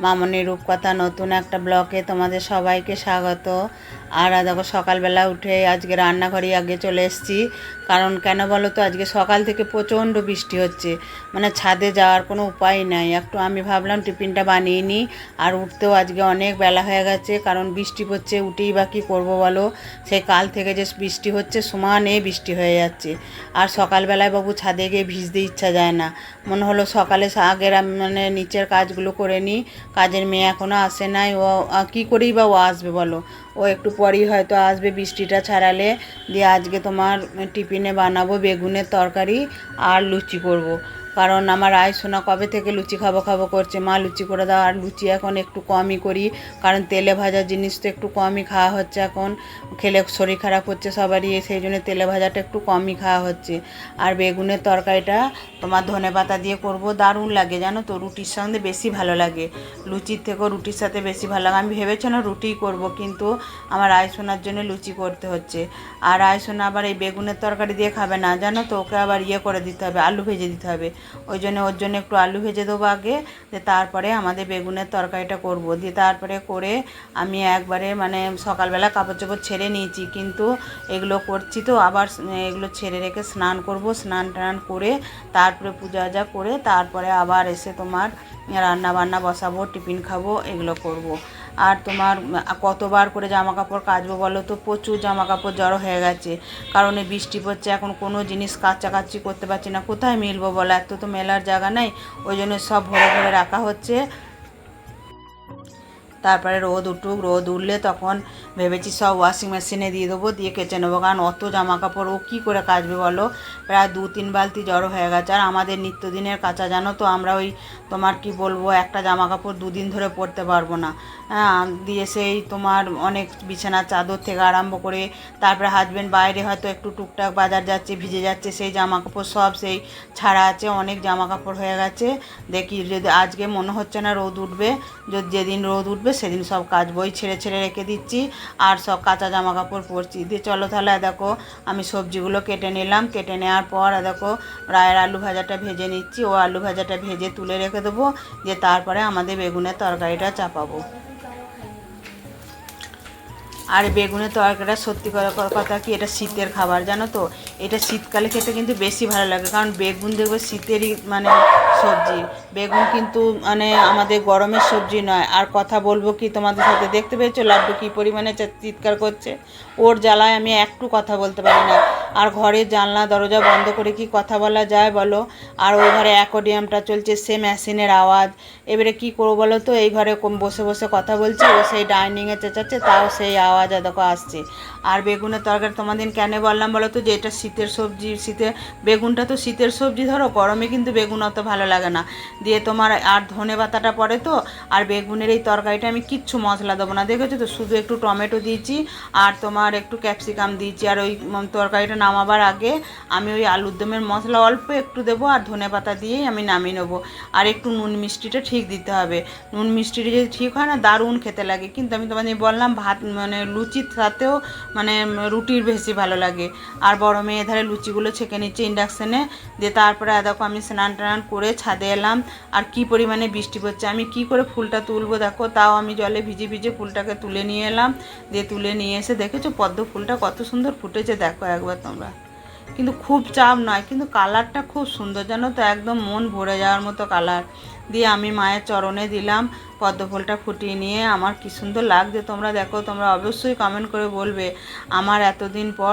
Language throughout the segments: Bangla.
মামনি রূপকথা নতুন একটা ব্লকে তোমাদের সবাইকে স্বাগত। আর দেখো, সকালবেলা উঠে আজকে রান্নাঘরে আগে চলে এসেছি। কারণ কেন বলো তো, আজকে সকাল থেকে প্রচণ্ড বৃষ্টি হচ্ছে। মানে ছাদে যাওয়ার কোনো উপায় নাই। একটু আমি ভাবলাম টিফিনটা বানিয়ে নিই। আর উঠতেও আজকে অনেক বেলা হয়ে গেছে। কারণ বৃষ্টি পড়ছে, উঠেই বা কী করব বলো? সেই কাল থেকে যে বৃষ্টি হচ্ছে, সমানে বৃষ্টি হয়ে যাচ্ছে। আর সকালবেলায় বাবু ছাদে গিয়ে ভিজতে ইচ্ছা যায় না। মনে হলো সকালে আগের মানে নিচের কাজগুলো করে নিই। কাজের মেয়ে এখনও আসে নাই, ও কি করেই বা ও আসবে বলো ও একটু পরেই হয়তো আসবে, বৃষ্টিটা ছাড়ালে দিয়ে আজকে তোমার টিফিনে বানাবো বেগুনের তরকারি আর লুচি করব। কারণ আমার আয় সোনা কবে থেকে লুচি খাব খাব করছে? মা লুচি করে দাও, আর লুচি এখন একটু কমই করি। কারণ তেলে ভাজা জিনিস তো একটু কমই খাওয়া হচ্ছে এখন। খেলে শরীর খারাপ হচ্ছে সবারই, সেই জন্য তেলে ভাজাটা একটু কমই খাওয়া হচ্ছে। আর বেগুনের তরকারিটা তোমার ধনে পাতা দিয়ে করব, দারুণ লাগে জানো তো, রুটির সঙ্গে বেশি ভালো লাগে। লুচির থেকেও রুটির সাথে বেশি ভালো লাগে। আমি ভেবেছিলাম রুটিই করব, কিন্তু আমার আয়সোনার জন্য লুচি করতে হচ্ছে। আর আয়সোনা আবার এই বেগুনের তরকারি দিয়ে খাবে না, জানো তো, ওকে আবার ইয়ে করে দিতে হবে, আলু ভেজে দিতে হবে। ওই জন্য ওর জন্য একটু আলু ভেজে দেবো আগে, দিয়ে তারপরে আমাদের বেগুনের তরকারিটা করব দিয়ে তারপরে করে আমি একবারে মানে সকালবেলা কাপড় চোপড় ছেড়ে নিয়েছি, কিন্তু এগুলো করছি তো, আবার এগুলো ছেড়ে রেখে স্নান করব, স্নান টান করে তারপরে পূজা আজা করে তারপরে আবার এসে তোমার রান্না বান্না বসাবো, টিফিন খাব, এগুলো করব। আর তোমার কতবার করে জামা কাপড় কাচবো বলো তো? প্রচুর জামা কাপড় জড়ো হয়ে গেছে। কারণে বৃষ্টি পড়ছে, এখন কোনো জিনিস কাচাকাচি করতে পারছি না। কোথায় মিলবো বলো? এত তো মেলার জায়গা নেই। ওই জন্য সব ভরে ভরে রাখা হচ্ছে। তারপরে রোদ উঠুক, রোদ উঠলে তখন ভেবেছি সব ওয়াশিং মেশিনে দিয়ে দেবো, দিয়ে কেচে নেব। কারণ অত জামা কাপড় ও কী করে কাচবে বলো? প্রায় দু তিন বালতি জড়ো হয়ে গেছে। আর আমাদের নিত্যদিনের কাচা, জানো তো, আমরা ওই তোমার কি বলব, একটা জামা কাপড় দুদিন ধরে পরতে পারব না। হ্যাঁ দিয়ে সেই তোমার অনেক বিছানার চাদর থেকে আরম্ভ করে, তারপরে হাজব্যান্ড বাইরে হয়তো একটু টুকটাক বাজার যাচ্ছে, ভিজে যাচ্ছে, সেই জামা কাপড় সব সেই ছাড়া আছে, অনেক জামা কাপড় হয়ে গেছে। দেখি যদি আজকে মনে হচ্ছে না রোদ উঠবে, যদি যেদিন রোদ উঠবে সেদিন সব কাজ বই ছেড়ে ছেড়ে রেখে দিচ্ছি, আর সব কাঁচা জামা কাপড় পরছি। দিয়ে চলো তাহলে দেখো, আমি সবজিগুলো কেটে নিলাম। কেটে নেওয়ার পর দেখো, রায়ের আলু ভাজাটা ভেজে নিচ্ছি। ও আলু ভাজাটা ভেজে তুলে রেখে দেবো, দিয়ে তারপরে আমাদের বেগুনের তরকারিটা চাপাবো। আর বেগুনের তরকারিটা সত্যি করে কথা কি, এটা শীতের খাবার, জানো তো? এটা শীতকালে খেতে কিন্তু বেশি ভালো লাগে, কারণ বেগুন দেখবে শীতেরই মানে সবজি। বেগুন কিন্তু মানে আমাদের গরমের সবজি নয়। আর কথা বলব কি তোমাদের সাথে? দেখতে পেয়েছ? লাড্ডু কী পরিমাণে চিৎকার করছে? ওর জ্বালায় আমি একটু কথা বলতে পারি না। আর ঘরের জানলা, দরজা বন্ধ করে কি কথা বলা যায় বলো? আর ওই ঘরে অ্যাকোডিয়ামটা চলছে সে মেশিনের আওয়াজ। এবারে কি করব বলো তো? এই ঘরে বসে বসে কথা বলছি, ও সেই ডাইনিংয়ে চেঁচাচ্ছে, তাও সেই আওয়াজ দেখো আসছে। আর বেগুনের তরকারি তোমাদের কেন বললাম বলো তো? যে এটা শীতের সবজি, শীতে বেগুনটা তো শীতের সবজি ধরো, গরমে কিন্তু বেগুন অত ভালো লাগে না। দিয়ে তোমার আর ধনে পাতাটা পড়ে তো? আর বেগুনের এই তরকারিটা আমি কিচ্ছু মশলা দেবো না। দেখেছ তো? শুধু একটু টমেটো দিয়েছি, আর তোমার একটু ক্যাপসিকাম দিয়েছি, আর ওই তরকারিটা নামাবার আগে আমি ওই আলুর দমের মশলা অল্প একটু দেবো আর ধনে পাতা দিয়েই আমি নামিয়ে নেব। আর একটু নুন মিষ্টিটা ঠিক দিতে হবে। নুন মিষ্টিটা যদি ঠিক হয় না, দারুণ খেতে লাগে। কিন্তু আমি তোমাদের বললাম, ভাত মানে লুচির সাথেও মানে রুটির বেশি ভালো লাগে। আর বড় মেয়ে ধারে লুচিগুলো ছেঁকে নিচ্ছে ইন্ডাকশানে। দিয়ে তারপরে দেখো, আমি স্নান টান করে ছাদে এলাম। আর কি পরিমাণে বৃষ্টি পড়ছে? আমি কি করে ফুলটা তুলবো? দেখো, তাও আমি জলে ভিজে ভিজে ফুলটাকে তুলে নিয়ে এলাম। দিয়ে তুলে নিয়ে এসে দেখেছ, পদ্ম ফুলটা কত সুন্দর ফুটেছে। দেখো একবার তোমরা। কিন্তু খুব চাপ নয়, কিন্তু কালারটা খুব সুন্দর। জানো তো, একদম মন ভরে যাওয়ার মতো কালার। দিয়ে আমি মায়ের চরণে দিলাম। পদ্ম ফুলটা ফুটিয়ে নিয়ে আমার কি সুন্দর লাগছে। তোমরা দেখো, তোমরা অবশ্যই কমেন্ট করে বলবে, আমার এতদিন পর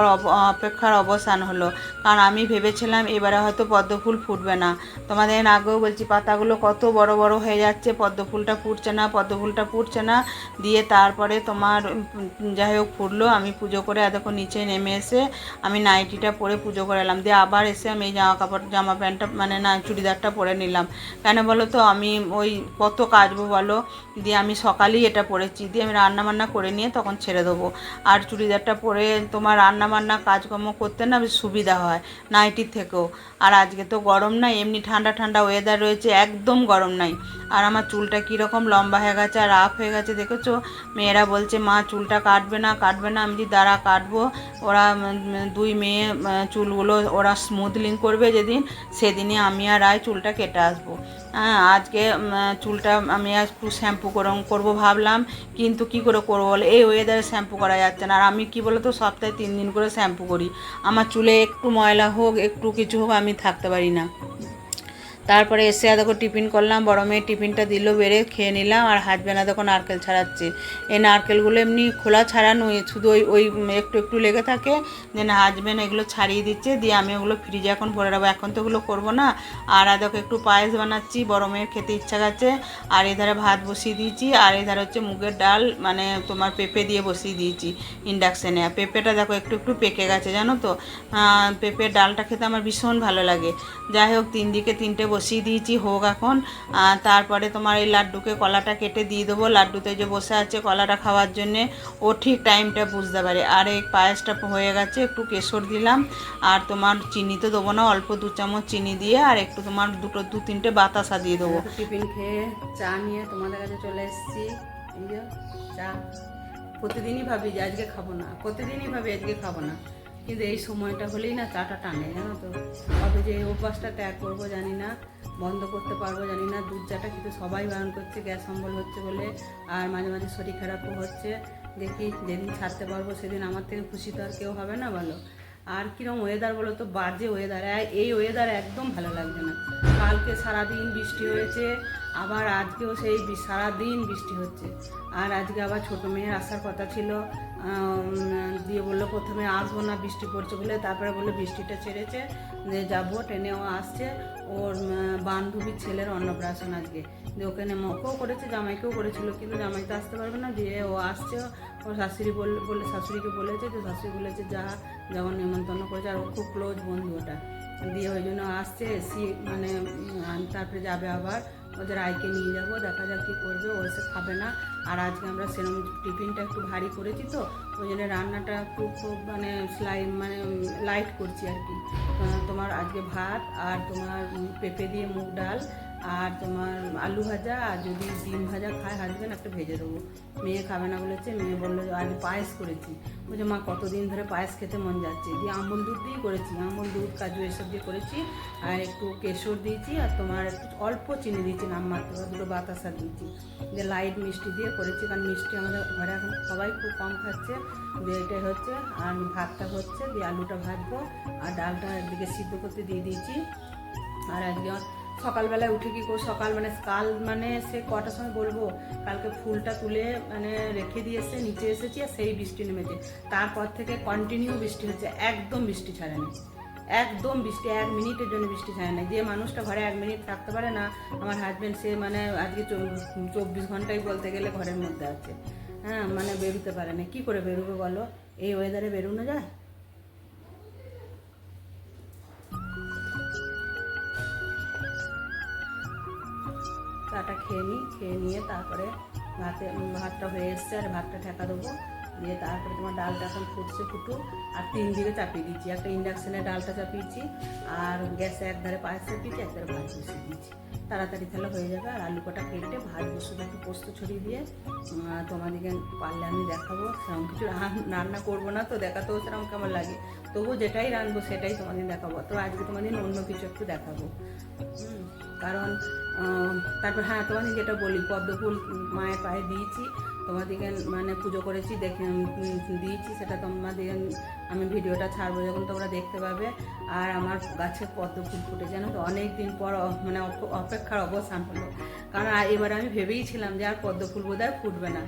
অপেক্ষার অবসান হলো। কারণ আমি ভেবেছিলাম এবারে হয়তো পদ্মফুল ফুটবে না। তোমাদের আগেও বলছি, পাতাগুলো কত বড় বড় হয়ে যাচ্ছে পদ্ম ফুলটা ফুটছে না পদ্ম ফুলটা ফুটছে না। দিয়ে তারপরে তোমার যাই হোক, ফুটলো। আমি পুজো করে এতক্ষণ নিচে নেমে এসে আমি নাইটিটা পরে পুজো করে এলাম। দিয়ে আবার এসে আমি এই জামা কাপড়, জামা প্যান্টটা মানে না, চুড়িদারটা পরে নিলাম। কেন বলো তো, আমি ওই কত কাজবো বলো? বলল দিয়ে আমি সকালেই এটা পরেছি। দিয়ে আমি রান্না বান্না করে নিয়ে তখন ছেড়ে দেবো। আর চুড়িদারটা পরে তোমার রান্না বান্না কাজকর্ম করতে না বেশ সুবিধা হয় নাইটির থেকেও। আর আজকে তো গরম নাই, এমনি ঠান্ডা ঠান্ডা ওয়েদার রয়েছে, একদম গরম নাই। আর আমার চুলটা কীরকম লম্বা হয়ে গেছে আর রাফ হয়ে গেছে, দেখেছ? মেয়েরা বলছে, মা, চুলটা কাটবে না কাটবে না, আমি যদি দাঁড়া কাটবো। ওরা দুই মেয়ে চুলগুলো ওরা স্মুথলিং করবে যেদিন, সেদিনই আমি আর আয় চুলটা কেটে আসব। হ্যাঁ আজকে চুলটা আমি আর একটু শ্যাম্পু করম করব ভাবলাম, কিন্তু কি করে করব বলে? এই ওয়েদারে শ্যাম্পু করা যাচ্ছে না। আর আমি কি বলতো, সপ্তাহে তিন দিন করে শ্যাম্পু করি। আমার চুলে একটু ময়লা হোক, একটু কিছু হোক, আমি থাকতে পারি না। তারপরে এসে দেখো টিফিন করলাম, বড় মেয়ে টিফিনটা দিল, বেড়ে খেয়ে নিলাম, আর হাজবেন্ড দেখো নারকেল ছাড়াচ্ছে। এই নারকেলগুলো এমনি খোলা ছাড়ানো শুধু ওই ওই একটু একটু লেগে থাকে দেন হাজব্যান্ড এগুলো ছাড়িয়ে দিচ্ছে, দিয়ে আমি ওগুলো ফ্রিজে এখন ভরে রাখব। এখন তো ওগুলো করব না, আর দেখো একটু পায়েস বানাচ্ছি, বড় মেয়ের খেতে ইচ্ছা গেছে আর এধারে ভাত বসিয়ে দিয়েছি, আর এধারে হচ্ছে মুগের ডাল মানে তোমার পেঁপে দিয়ে বসিয়ে দিয়েছি ইন্ডাকশানে পেঁপেটা দেখো একটু একটু পেকে গেছে, জানো তো? পেঁপের ডালটা খেতে আমার ভীষণ ভালো লাগে। যাই হোক তিন দিকে তিনটে বসিয়ে দিয়েছি, হোক এখন। তারপরে তোমার এই লাড্ডুকে কলাটা কেটে দিয়ে দেবো। লাড্ডুতে যে বসে আছে কলাটা খাওয়ার জন্যে, ও ঠিক টাইমটা বুঝতে পারে। আর এই পায়েসটা হয়ে গেছে, একটু কেশর দিলাম। আর তোমার চিনি তো দেবো না, অল্প দু চামচ চিনি দিয়ে, আর একটু তোমার দুটো, দু তিনটে বাতাসা দিয়ে দেবো। টিফিন খেয়ে চা নিয়ে তোমাদের কাছে চলে এসেছি। চা। প্রতিদিনই ভাবি যে আজকে খাব না, প্রতিদিনই ভাবি আজকে খাব না। কিন্তু এই সময়টা হলেই না চাটা টানে, জানো তো? তবে যে অভ্যাসটা ত্যাগ করব জানি না, বন্ধ করতে পারব জানি না, দুধ চাটা কিন্তু সবাই বারণ করছে, গ্যাস অম্বল হচ্ছে বলে, আর মাঝে মাঝে শরীর খারাপও হচ্ছে। দেখি যেদিন ছাড়তে পারব সেদিন আমার থেকে খুশি তো আর কেউ হবে না বলো। আর কিরম ওয়েদার বলো তো, বাজে ওয়েদার এই ওয়েদার একদম ভালো লাগছে না। কালকে সারাদিন বৃষ্টি হয়েছে, আবার আজকেও সেই সারাদিন বৃষ্টি হচ্ছে। আর আজকে আবার ছোটো মেয়ের আসার কথা ছিল। দিয়ে বলল, প্রথমে আসব না, বৃষ্টি পড়ছে বলে। তারপরে বলল, বৃষ্টিটা ছেড়েছে, যে যাব, ট্রেনেও আসছে। ওর বান্ধবীর ছেলের অন্নপ্রাশন আজকে। দিয়ে ওখানে মকেও করেছে, জামাইকেও করেছিল, কিন্তু জামাই তো আসতে পারবে না, দিয়ে ও আসছে। ওর শাশুড়ি বললে বলে শাশুড়িকে বলেছে যে শাশুড়ি বলেছে, যা যেমন নিমন্ত্রণ করেছে। আর খুব ক্লোজ বন্ধু ওটা। দিয়ে ওই জন্য আসছে, এসি মানে তারপরে যাবে আবার। ওদের আইকে নিয়ে যাব, দেখা যাক কী করবে। ও এসে খাবে না। আর আজকে আমরা সেরকম টিফিনটা একটু ভারী করেছি তো, ওই জন্য রান্নাটা একটু খুব মানে স্লাই মানে লাইট করছি আর কি। তোমার আজকে ভাত আর তোমার পেঁপে দিয়ে মুগ ডাল। আর তোমার আলু ভাজা, আর যদি ডিম ভাজা খায় হাজবেন্ড একটা ভেজে দেবো। মেয়ে খাবে না বলেছে, মেয়ে বলল, আজ পায়েস করেছি। বলছে, মা, কতদিন ধরে পায়েস খেতে মন যাচ্ছে? দিয়ে আমুল দুধ দিয়েই করেছি আমুল দুধ, কাজু এসব দিয়ে করেছি, আর একটু কেশর দিয়েছি, আর তোমার একটু অল্প চিনি দিয়েছি, নামমাত্র দুটো বাতাসা দিয়েছি। দিয়ে লাইট মিষ্টি দিয়ে করেছি, কারণ মিষ্টি আমাদের ঘরে এখন সবাই খুব কম খাচ্ছে। দিয়ে এটাই হচ্ছে, আর ভাতটা হচ্ছে, দিয়ে আলুটা ভাজবো, আর ডালটা একদিকে সিদ্ধ করতে দিয়ে দিয়েছি। আর আমার সকালবেলায় উঠে কি করব? সকাল মানে কাল মানে সে কটার সময় বলব? কালকে ফুলটা তুলে মানে রেখে দিয়েছে, নিচে এসেছি আর সেই বৃষ্টি নেমেছে। তারপর থেকে কন্টিনিউ বৃষ্টি হচ্ছে, একদম বৃষ্টি ছাড়েনি। একদম বৃষ্টি, এক মিনিটের জন্য বৃষ্টি ছাড়ে না যে মানুষটা ঘরে এক মিনিট থাকতে পারে না, আমার হাজব্যান্ড সে মানে আজকে চব্বিশ ঘন্টাই বলতে গেলে ঘরের মধ্যে আছে। হ্যাঁ মানে বেরোতে পারে না। কী করে বেরোবে বলো? এই ওয়েদারে বেরোনো যায়? চাটা খেয়ে নিই, খেয়ে নিয়ে তারপরে ভাতে ভাতটা হয়ে এসছে আর ভাতটা ঠেকা দেবো। দিয়ে তারপরে তোমার ডালটা এখন ফুটছে ফুটু। আর তিন দিকে চাপিয়ে দিচ্ছি। একটা ইন্ডাকশানে ডালটা চাপিয়েছি আর গ্যাসে একধারে পায়েস চাপিয়েছি, একধারে ভাত বসিয়ে দিচ্ছি। তাড়াতাড়ি তাহলে হয়ে যাবে। আর আলু কটা কেটে ভাত বসে একটু পোস্ত ছড়িয়ে দিয়ে তোমাদেরকে পারলে আমি দেখাবো। সেরকম কিছু রান- রান্না করব না তো, দেখাতেও সেরকম কেমন লাগে। তবু যেটাই রাঁধবো সেটাই তোমাদের দেখাবো। তো আজকে তোমাদের অন্য কিছু একটু দেখাবো। কারণ তারপর হ্যাঁ তোমাকে যেটা বলি পদ্মফুল মায়ের পায়ে দিয়েছি। তোমাদেরকে মানে পুজো করেছি, দেখে দিয়েছি, সেটা তোমাদের আমি ভিডিওটা ছাড়বো যখন তোমরা দেখতে পাবে। আর আমার গাছে পদ্ম ফুল ফুটে, জানো তো? অনেক দিন পর মানে অপ- অপেক্ষার অবসান হলো। কারণ এবার আমি ভেবেইছিলাম যে আর পদ্ম ফুল বোধ ফুটবে না।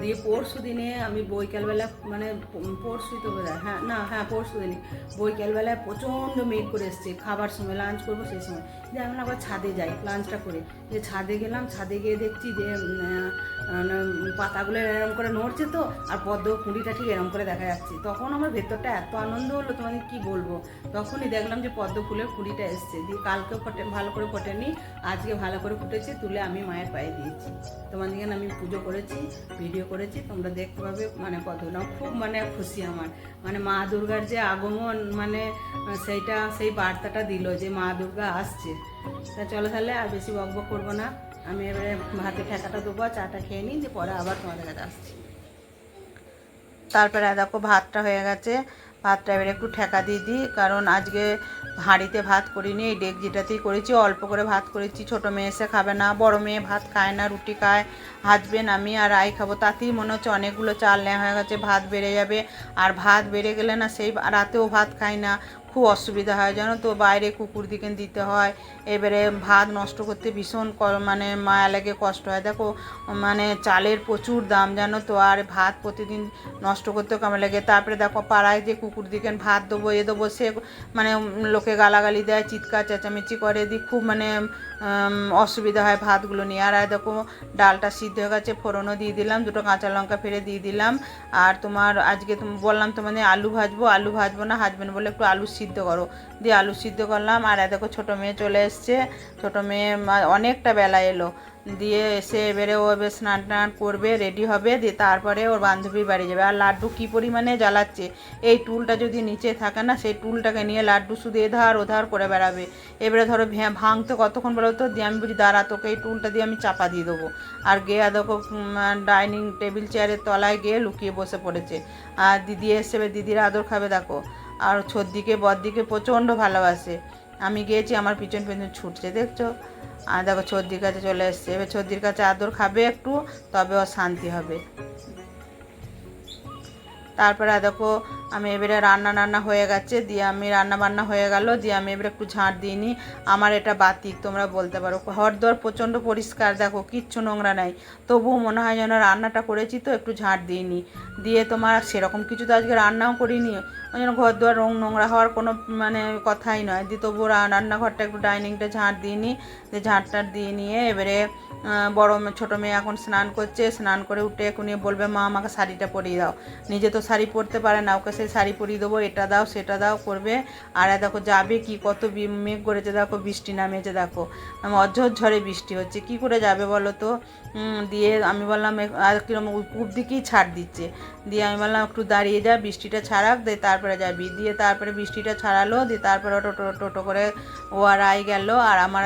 দিয়ে পরশু দিনে আমি বৈকালবেলা মানে পরশুই তো বোধ হ্যাঁ না হ্যাঁ পরশু দিনে বৈকালবেলায় প্রচণ্ড মেঘ করে এসছে। খাবার সময় লাঞ্চ করব সেই সময়। যে আমি আবার ছাদে যাই লাঞ্চটা করে। যে ছাদে গেলাম, ছাদে গিয়ে দেখছি যে পাতা চাগুলো এরম করে নড়ছে তো, আর পদ্ম কুঁড়িটা ঠিক এরম করে দেখা যাচ্ছে। তখন আমার ভেতরটা এত আনন্দ হলো তোমাদের কি বলব? তখনই দেখলাম যে পদ্ম ফুলের কুঁড়িটা এসছে। দিয়ে কালকে ফটে, ভালো করে ফোটেনি, আজকে ভালো করে ফুটেছে, তুলে আমি মায়ের পায়ে দিয়েছি। তোমাদেরকে আমি পুজো করেছি, ভিডিও করেছি, তোমরা দেখতে পাবে মানে পদ্মটা খুব মানে খুশি আমার। মানে মা দুর্গার যে আগমন মানে সেইটা, সেই বার্তাটা দিল যে মা দুর্গা আসছে। তা চলো তাহলে আর বেশি বক বক করব না। আমি এবারে ভাতে ঠেকাটা দেবো, চাটা খেয়ে নিই যে পরে আবার তোমাদের কাছে আসছি। তারপরে দেখো ভাতটা হয়ে গেছে, ভাতটা এবারে একটু ঠেকা দিয়ে দিই, কারণ আজকে হাঁড়িতে ভাত করিনি, এই ডেকজিটাতেই করেছি, অল্প করে ভাত করেছি, ছোটো মেয়ে এসে খাবে না, বড় মেয়ে ভাত খায় না, রুটি খায় হাজবেন্ড আমি আর আই খাব, তাতেই মনে হচ্ছে অনেকগুলো চাল নেওয়া হয়ে গেছে, ভাত বেড়ে যাবে, আর ভাত বেড়ে গেলে না সেই রাতেও ভাত খাই না খুব অসুবিধা হয়। জানো তো, বাইরে কুকুর দিকে দিতে হয়। এবারে ভাত নষ্ট করতে ভীষণ মানে মায়া লাগে, কষ্ট হয়। দেখো মানে চালের প্রচুর দাম, জানো তো। আর ভাত প্রতিদিন নষ্ট করতে কেমন লাগে? তারপরে দেখো, পাড়ায় যে কুকুর দিকে ভাত দেবো, এ দেবো, সে মানে লোকে গালাগালি দেয়, চিৎকার, চেঁচামেচি করে। দি খুব মানে অসুবিধা হয় ভাতগুলো নিয়ে। আর দেখো, ডালটা সিদ্ধ হয়ে গেছে, ফোড়নও দিয়ে দিলাম, দুটো কাঁচা লঙ্কা ফেলে দিয়ে দিলাম। আর তোমার আজকে বললাম তোমাদের আলু ভাজবো আলু ভাজবো না হাজবেন্ড বলে একটু আলু সিদ্ধ করো। দিয়ে আলু সিদ্ধ করলাম, আর দেখো ছোটো মেয়ে চলে এসছে। ছোটো মেয়ে অনেকটা বেলা এলো। দিয়ে এসে এবারে ও এবার স্নান টান করবে রেডি হবে, দিয়ে তারপরে ওর বান্ধবীর বাড়ি যাবে। আর লাড্ডু কী পরিমাণে জ্বালাচ্ছে? এই টুলটা যদি নিচে থাকে না, সেই টুলটাকে নিয়ে লাড্ডু শুধু এধার ওধার করে বেড়াবে। এবারে ধরো ভাঙতে কতক্ষণ বলো তো, দিয়ে আমি বুঝি দাঁড়া, তোকে এই টুলটা দিয়ে আমি চাপা দিয়ে দেবো। আর গিয়ে দেখো ডাইনিং টেবিল চেয়ারের তলায় গিয়ে লুকিয়ে বসে পড়েছে। আর দিদি এসে দিদির আদর খাবে, দেখো। আর ছদ্দিকে বদ্দিকে প্রচণ্ড ভালোবাসে। আমি গিয়েছি, আমার পিছন পিছন ছুটছে, দেখছ? আর দেখো সর্দির কাছে চলে এসছে। এবার সর্দির কাছে আদর খাবে একটু, তবে ও শান্তি হবে। তারপরে দেখো আমি এবারে রান্না রান্না হয়ে গেছে, দিয়ে আমি রান্না বান্না হয়ে গেল, দিয়ে আমি এবারে একটু ঝাঁট দিইনি আমার এটা বাতিক, তোমরা বলতে পারো। ঘর দর প্রচণ্ড পরিষ্কার, দেখো কিচ্ছু নোংরা নাই। তবুও মনে হয় যেন রান্নাটা করেছি তো, একটু ঝাঁট দিইনি দিয়ে তোমার সেরকম কিছু তো আজকে রান্নাও করিনি। ওই জন্য ঘর দুয়ার রং নোংরা হওয়ার কোনো মানে কথাই নয়। দিয়ে তবুও রা- রান্নাঘরটা একটু ডাইনিংটা ঝাঁট দিইনি দিয়ে ঝাঁটটা দিয়ে নিয়ে এবারে বড় ছোটো মেয়ে এখন স্নান করছে। স্নান করে উঠে এখনই বলবে, মা, আমাকে শাড়িটা পরিয়ে দাও। নিজে তো শাড়ি পরতে পারে না, ওকে সেই শাড়ি পরিয়ে দেবো, এটা দাও, সেটা দাও করবে। আর দেখো যাবে কি, কত মেঘ করেছে দেখো, বৃষ্টি নামেছে দেখো। অঝর ঝড়ে বৃষ্টি হচ্ছে, কি করে যাবে বলো তো? দিয়ে আমি বললাম আর কিরম উপর দিকেই ছাড় দিচ্ছে। দিয়ে আমি বললাম, একটু দাঁড়িয়ে যা, বৃষ্টিটা ছাড়াক, দিয়ে তারপরে যাবি। দিয়ে তারপরে বৃষ্টিটা ছাড়ালো, দিয়ে তারপরে টোটো টোটো করে ও আর আই গেল, আর আমার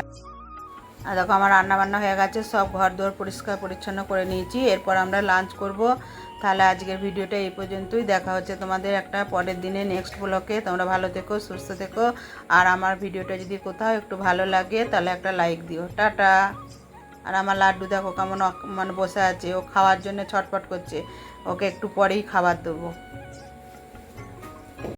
আর দেখো আমার রান্না বান্না হয়ে গেছে, সব ঘর দোর পরিষ্কার পরিচ্ছন্ন করে নিয়েছি। এরপর আমরা লাঞ্চ করব। তাহলে আজকের ভিডিওটা এই পর্যন্তই। দেখা হচ্ছে তোমাদের একটা পরের দিনে নেক্সট ব্লকে তোমরা ভালো থেকো, সুস্থ থেকো। আর আমার ভিডিওটা যদি কোথাও একটু ভালো লাগে, তাহলে একটা লাইক দিও। টাটা। আর আমার লাড্ডু দেখো কেমন মানে বসে আছে। ও খাওয়ার জন্য ছটফট করছে। ওকে একটু পরেই খাবার দেবো।